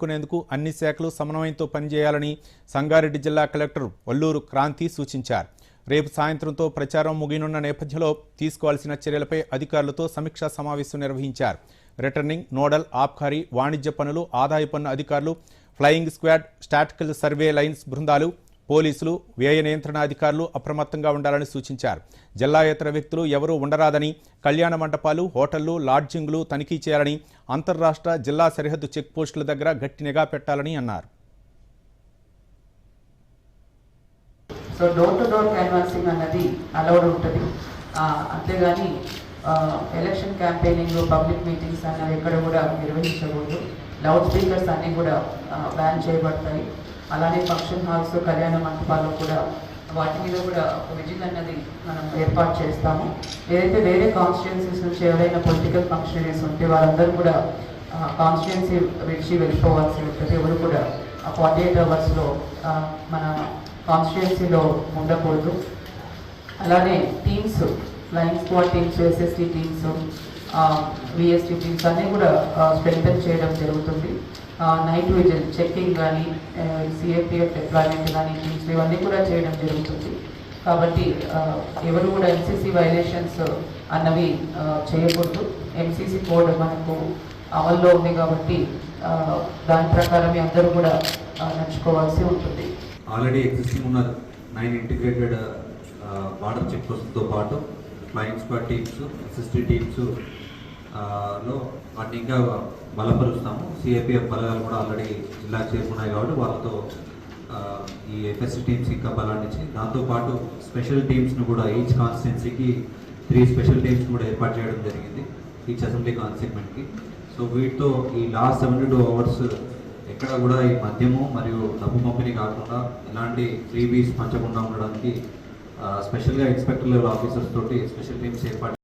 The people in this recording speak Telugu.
కునేందుకు అన్ని శాఖలు సమన్వయంతో పనిచేయాలని సంగారెడ్డి జిల్లా కలెక్టర్ వల్లూరు క్రాంతి సూచించారు. రేపు సాయంత్రంతో ప్రచారం ముగినున్న నేపథ్యంలో తీసుకోవాల్సిన చర్యలపై అధికారులతో సమీక్షా సమావేశం నిర్వహించారు. రిటర్నింగ్ నోడల్ ఆబ్కారీ వాణిజ్య పనులు ఆదాయ పన్ను అధికారులు flying squad statistical survey lines బృందాలు పోలీసులు వ్యయ నియంత్రణ అధికారులు అప్రమత్తంగా ఉండాలని సూచించారు. జిల్లాయేతర వ్యక్తులు ఎవరూ ఉండరాదని కళ్యాణ మండపాలు హోటళ్ళు లాడ్జింగ్లు తనిఖీ చేయాలని అంతర్రాష్ట్ర జిల్లా సరిహద్దు చెక్పోస్టుల దగ్గర గట్టి నిఘా పెట్టాలని అన్నారు. So door to door canvassing అన్నది అలౌడ్ ఉంటుంది. అంతేగాని ఎలక్షన్ క్యాంపెయినింగ్ పబ్లిక్ మీటింగ్స్ అన్నవి ఎక్కడ కూడా నిర్వహించకూడదు. లౌడ్ స్పీకర్స్ అన్నీ కూడా బ్యాన్ చేయబడతాయి. అలానే ఫంక్షన్ హాల్స్ కళ్యాణ మంటపాలు కూడా వాటి మీద కూడా ఒక విజిల్ అన్నది మనం ఏర్పాటు చేస్తాము. ఏదైతే వేరే కాన్స్టిట్యున్సీస్ నుంచి ఎవరైనా పొలిటికల్ ఫంక్షనరీస్ ఉంటే వాళ్ళందరూ కూడా కాన్స్టిట్యున్సీ విడిచి వెళ్ళిపోవాల్సి ఉంటుంది ఎవరు కూడా ఆ ఫార్టీ ఎయిట్ అవర్స్లో మన కాన్స్టిట్యున్సీలో ఉండకూడదు. అలానే teams flying squad teams SST teams VST feels అన్నీ కూడా స్ట్రెంగ్తన్ చేయడం జరుగుతుంది. నైట్ విజిల్ చెక్కింగ్ కానీ సిఎఫ్టీఎఫ్ డిప్లాయ్మెంట్ కానీ టీమ్స్ ఇవన్నీ కూడా చేయడం జరుగుతుంది. కాబట్టి ఎవరు కూడా ఎంసీసీ వైలేషన్స్ అన్నవి చేయకూడదు. ఎంసీసీ కోడ్ మనకు అమల్లో ఉంది కాబట్టి దాని ప్రకారమే అందరూ కూడా నడుచుకోవాల్సి ఉంటుంది. ఆల్రెడీ ఎగ్జిస్టింగ్ ఉన్న నైన్ ఇంటిగ్రేటెడ్ బార్డర్ చెక్ పోస్ట్తో పాటు ఫ్లయింగ్ స్క్వాడ్ టీమ్స్ అసిస్టెంట్ టీమ్స్లో వాటిని ఇంకా బలపరుస్తాము. సిఐపిఎఫ్ బలగాలు కూడా ఆల్రెడీ జిల్లాకు చేరుకున్నాయి కాబట్టి వాళ్ళతో ఈ ఎఫ్ఎస్సి టీమ్స్ ఇంకా బలాన్నిచ్చి దాంతోపాటు స్పెషల్ టీమ్స్ను కూడా ఈచ్ కాన్స్టిట్యున్సీకి త్రీ స్పెషల్ టీమ్స్ కూడా ఏర్పాటు చేయడం జరిగింది ఈచ్ అసెంబ్లీ కాన్స్టిట్మెంట్కి సో వీటితో ఈ లాస్ట్ సెవెంటీ టూ అవర్స్ ఎక్కడ కూడా ఈ మద్యము మరియు డబ్బు పంపిణీ కాకుండా ఎలాంటి ఫ్రీబీస్ పంచకుండా ఉండడానికి స్పెషల్గా ఇన్స్పెక్టర్ లెవెల్ ఆఫీసర్స్ తోటి స్పెషల్ టీమ్స్ ఏర్పాటు